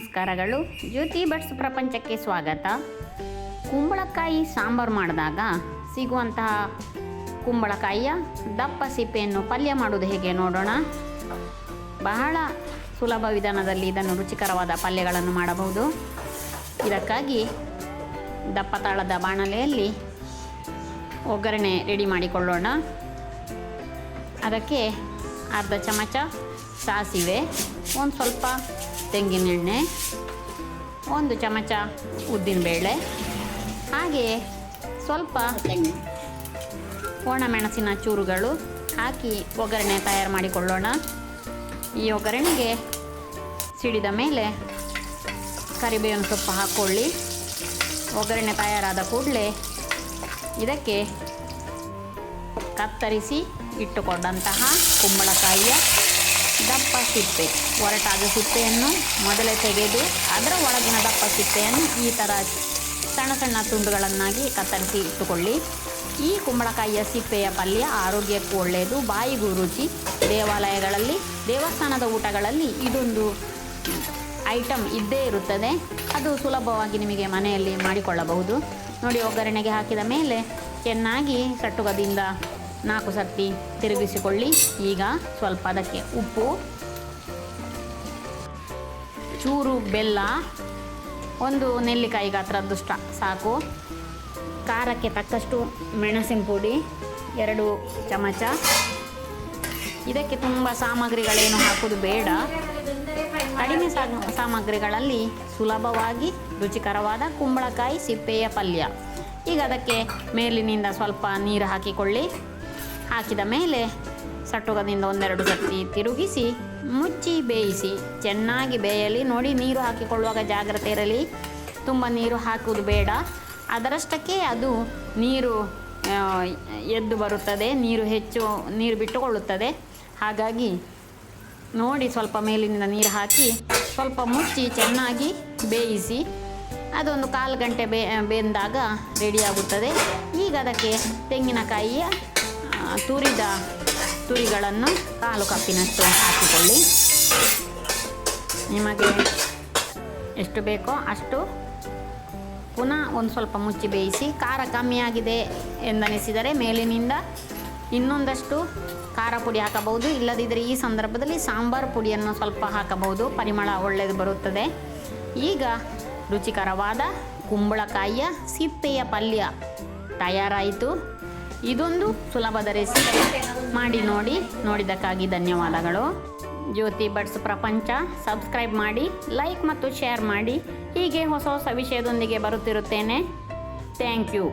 ನಮಸ್ಕಾರಗಳು. ಜ್ಯೋತಿ ಬಟ್ಸ್ ಪ್ರಪಂಚಕ್ಕೆ ಸ್ವಾಗತ. ಕುಂಬಳಕಾಯಿ ಸಾಂಬಾರು ಮಾಡಿದಾಗ ಸಿಗುವಂತಹ ಕುಂಬಳಕಾಯಿಯ ದಪ್ಪ ಸಿಪ್ಪೆಯನ್ನು ಪಲ್ಯ ಮಾಡೋದು ಹೇಗೆ ನೋಡೋಣ. ಬಹಳ ಸುಲಭ ವಿಧಾನದಲ್ಲಿ ಇದನ್ನು ರುಚಿಕರವಾದ ಪಲ್ಯಗಳನ್ನು ಮಾಡಬಹುದು. ಇದಕ್ಕಾಗಿ ದಪ್ಪ ತಾಳದ ಬಾಣಲೆಯಲ್ಲಿ ಒಗ್ಗರಣೆ ರೆಡಿ ಮಾಡಿಕೊಳ್ಳೋಣ. ಅದಕ್ಕೆ ಅರ್ಧ ಚಮಚ ಸಾಸಿವೆ, ಒಂದು ಸ್ವಲ್ಪ ತೆಂಗಿನೆಣ್ಣೆ ಒಂದು ಚಮಚ ಉದ್ದಿನಬೇಳೆ ಹಾಗೆಯೇ ಸ್ವಲ್ಪ ಒಣಮೆಣಸಿನ ಚೂರುಗಳು ಹಾಕಿ ಒಗ್ಗರಣೆ ತಯಾರು ಮಾಡಿಕೊಳ್ಳೋಣ. ಈ ಒಗ್ಗರಣೆಗೆ ಸಿಡಿದ ಮೇಲೆ ಕರಿಬೇವಿನ ಸೊಪ್ಪು ಹಾಕ್ಕೊಳ್ಳಿ. ಒಗ್ಗರಣೆ ತಯಾರಾದ ಕೂಡಲೇ ಇದಕ್ಕೆ ಕತ್ತರಿಸಿ ಇಟ್ಟುಕೊಂಡಂತಹ ಕುಂಬಳಕಾಯಿಯ ದಪ್ಪ ಸಿಪ್ಪೆ, ಒರಟಾದ ಸಿಪ್ಪೆಯನ್ನು ಮೊದಲೇ ತೆಗೆದು ಅದರ ಒಳಗಿನ ದಪ್ಪ ಸಿಪ್ಪೆಯನ್ನು ಈ ಥರ ಸಣ್ಣ ಸಣ್ಣ ತುಂಡುಗಳನ್ನಾಗಿ ಕತ್ತರಿಸಿ ಇಟ್ಟುಕೊಳ್ಳಿ. ಈ ಕುಂಬಳಕಾಯಿಯ ಸಿಪ್ಪೆಯ ಪಲ್ಯ ಆರೋಗ್ಯಕ್ಕೂ ಒಳ್ಳೆಯದು. ಬಾಯಿಗೂ ರುಚಿ. ದೇವಾಲಯಗಳಲ್ಲಿ, ದೇವಸ್ಥಾನದ ಊಟಗಳಲ್ಲಿ ಇದೊಂದು ಐಟಮ್ ಇದ್ದೇ ಇರುತ್ತದೆ. ಅದು ಸುಲಭವಾಗಿ ನಿಮಗೆ ಮನೆಯಲ್ಲಿ ಮಾಡಿಕೊಳ್ಳಬಹುದು. ನೋಡಿ, ಒಗ್ಗರಣೆಗೆ ಹಾಕಿದ ಮೇಲೆ ಚೆನ್ನಾಗಿ ಸಟ್ಟುಗದಿಂದ ನಾಲ್ಕು ಸರ್ತಿ ತಿರುಗಿಸಿಕೊಳ್ಳಿ. ಈಗ ಸ್ವಲ್ಪ ಅದಕ್ಕೆ ಉಪ್ಪು, ಚೂರು ಬೆಲ್ಲ, ಒಂದು ನೆಲ್ಲಿಕಾಯಿ ಗಾತ್ರದ್ದು ಸ್ಟ ಸಾಕು. ಖಾರಕ್ಕೆ ತಕ್ಕಷ್ಟು ಮೆಣಸಿನ ಪುಡಿ, ಎರಡು ಚಮಚ. ಇದಕ್ಕೆ ತುಂಬ ಸಾಮಗ್ರಿಗಳೇನು ಹಾಕೋದು ಬೇಡ. ಕಡಿಮೆ ಸಾಮಗ್ರಿಗಳಲ್ಲಿ ಸುಲಭವಾಗಿ ರುಚಿಕರವಾದ ಕುಂಬಳಕಾಯಿ ಸಿಪ್ಪೆಯ ಪಲ್ಯ. ಈಗ ಅದಕ್ಕೆ ಮೇಲಿನಿಂದ ಸ್ವಲ್ಪ ನೀರು ಹಾಕಿಕೊಳ್ಳಿ. ಹಾಕಿದ ಮೇಲೆ ಸಟ್ಟುಗದಿಂದ ಒಂದೆರಡು ಸರ್ತಿ ತಿರುಗಿಸಿ, ಮುಚ್ಚಿ ಬೇಯಿಸಿ, ಚೆನ್ನಾಗಿ ಬೇಯಲಿ. ನೋಡಿ, ನೀರು ಹಾಕಿಕೊಳ್ಳುವಾಗ ಜಾಗ್ರತೆ ಇರಲಿ. ತುಂಬ ನೀರು ಹಾಕುವುದು ಬೇಡ. ಅದರಷ್ಟಕ್ಕೆ ಅದು ನೀರು ಎದ್ದು ಬರುತ್ತದೆ, ನೀರು ಹೆಚ್ಚು, ನೀರು ಬಿಟ್ಟುಕೊಳ್ಳುತ್ತದೆ. ಹಾಗಾಗಿ ನೋಡಿ, ಸ್ವಲ್ಪ ಮೇಲಿನಿಂದ ನೀರು ಹಾಕಿ, ಸ್ವಲ್ಪ ಮುಚ್ಚಿ, ಚೆನ್ನಾಗಿ ಬೇಯಿಸಿ, ಅದೊಂದು ಕಾಲು ಗಂಟೆ ಬೇ, ಬೆಂದಾಗ ರೆಡಿಯಾಗುತ್ತದೆ ಈಗ ಅದಕ್ಕೆ ತೆಂಗಿನಕಾಯಿಯ ತುರಿದ ತುರಿಗಳನ್ನು ಕಾಲು ಕಪ್ಪಿನಷ್ಟು ಹಾಕಿಕೊಳ್ಳಿ. ನಿಮಗೆ ಎಷ್ಟು ಬೇಕೋ ಅಷ್ಟು ಪುನಃ ಒಂದು ಸ್ವಲ್ಪ ಮುಚ್ಚಿ ಬೇಯಿಸಿ, ಖಾರ ಕಮ್ಮಿಯಾಗಿದೆ ಎಂದನಿಸಿದರೆ ಮೇಲಿನಿಂದ ಇನ್ನೊಂದಷ್ಟು ಖಾರ ಪುಡಿ ಹಾಕಬಹುದು. ಇಲ್ಲದಿದ್ದರೆ ಈ ಸಂದರ್ಭದಲ್ಲಿ ಸಾಂಬಾರು ಪುಡಿಯನ್ನು ಸ್ವಲ್ಪ ಹಾಕಬಹುದು. ಪರಿಮಳ ಒಳ್ಳೆಯದು ಬರುತ್ತದೆ. ಈಗ ರುಚಿಕರವಾದ ಕುಂಬಳಕಾಯಿಯ ಸಿಪ್ಪೆಯ ಪಲ್ಯ ತಯಾರಾಯಿತು. ಇದೊಂದು ಸುಲಭದ ರೆಸಿಪಿ ಮಾಡಿ ನೋಡಿ, ನೋಡಿದ್ದಕ್ಕಾಗಿ ಧನ್ಯವಾದಗಳು. ಜ್ಯೋತಿ ಬಡ್ಸ್ ಪ್ರಪಂಚ ಸಬ್ಸ್ಕ್ರೈಬ್ ಮಾಡಿ ಲೈಕ್ ಮತ್ತು ಶೇರ್ ಮಾಡಿ. ಹೀಗೆ ಹೊಸ ಹೊಸ ವಿಷಯದೊಂದಿಗೆ ಬರುತ್ತಿರುತ್ತೇನೆ. Thank you